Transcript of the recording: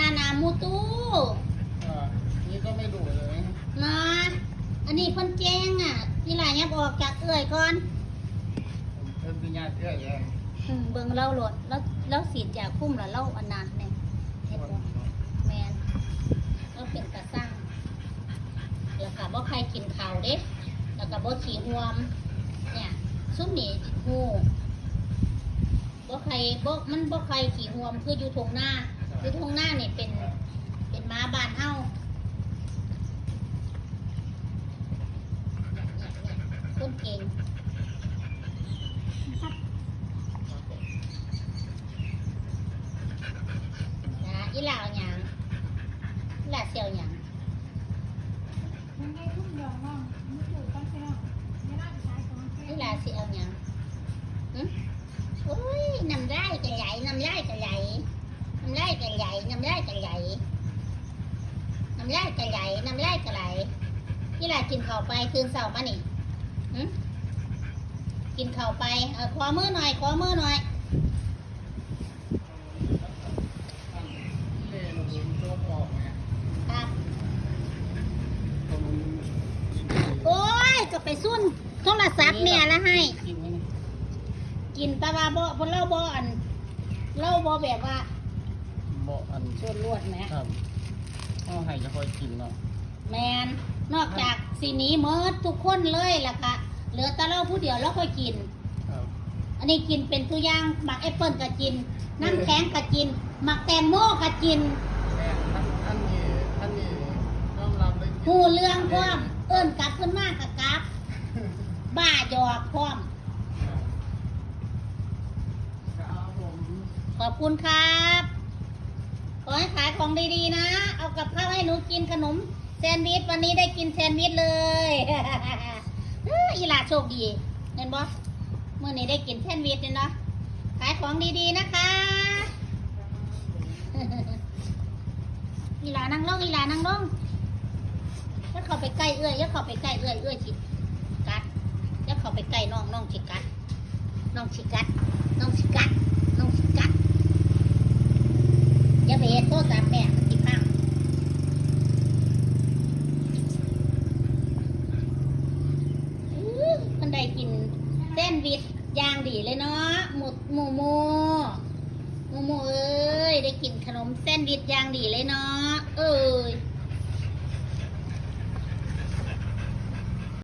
นานามูตู้อนี่ก็ไม่ดุเลยนะอันนี้เพ่นแจ้งอะอีหลายบอกจากเอื่อยก่อน เพิ่นเป็นญาติเอื่อยแล้อืมเบิ่งเล่าโหลดแล้วแล้วสีจากคุ้มหรอวเล่าอันนั้นเนี่ยแมนเราเป็นกระสร้างแล้วก็บ่ใครกินข่าวเด้แล้วก็บ่ขี่ห่วม เนี่ยซุ้มหนี่ฮู้บ่ใครบ่มันบ่ใครขี่ห่วมคืออยู่ทงหน้า อยู่ทงหน้าเนี่ยเป็น เป็นม้าบานเฮาเนี่ยเนี่ยเนี่ยคนเก่งนะอีหลาวหยังอีหลาเซียวหยังอีหลาเซียวหยังหึโอ้ยนำลายกระไหลน้ำลายกระไหลน้ำลายกระไหลน้ำลายกระไหล น้ำลายกระไหลน้ำลายกระไหลอีหลากินข้าวไปตื่นเช้ามานี่หึกินข้าวไปเออขอมือหน่อยขอมือหน่อยเล่นลงโจ๊กออกไงครับตรงโอ้ยก็ไปซุ่นโทรศัพท์เนี่ยแล้วให้ กินไหมกินแตะวาบ่บนเล่าบ่อันเล่าบ่แบบว่าบ่อันชวนรวดแหมครับ ก็ให้จะคอยกินเนาะแมนนอกจากสีนี้เมิดทุกคนเลยล่ะค่ะเหลือแต่เล่าผู้เดียวแล้วค่อยกิน ครับอันนี้กินเป็นตัวอย่างหมักแอปเปิลก็กิน น้ำแข็งก็กินหมักแตงโมก็กินแม่อันอันนี้อันนี้ยอมรับเลยหูเรื่องพร้อมเอิ้นกลับขึ้นมากกับกลับ บ้าหยอกพร้อม ครับผม ขอบคุณครับ ขอให้ขายของดีๆนะ เอากับข้าวให้หนูกินขนมแซนด์วิชวันนี้ได้กินแซนด์วิชเลยอีหลาโชคดีเห็นบ่เมื่อนี้ได้กินแซนด์วิชเนี่ยเนาะขายของดีๆนะคะอีหลานั่งลงอีหลานั่งลงอย่าเข้าไปใกล้เอื้อยอย่าเข้าไปใกล้เอื้อยเอื้อยจิกัดอย่าเข้าไปใกล้น้องน้องจิกัดน้องจิกัด น้องจิกัด น้องจิกัด อย่าไปเห็นโทษสามแม่มันติดพังอื้อมันได้กิน เส้นวิทยางดีเลยเนาะหมูหมูหมูหมูหมูเอ้ยได้กินขนมเส้นวิทยางดีเลยเนาะเอ้ย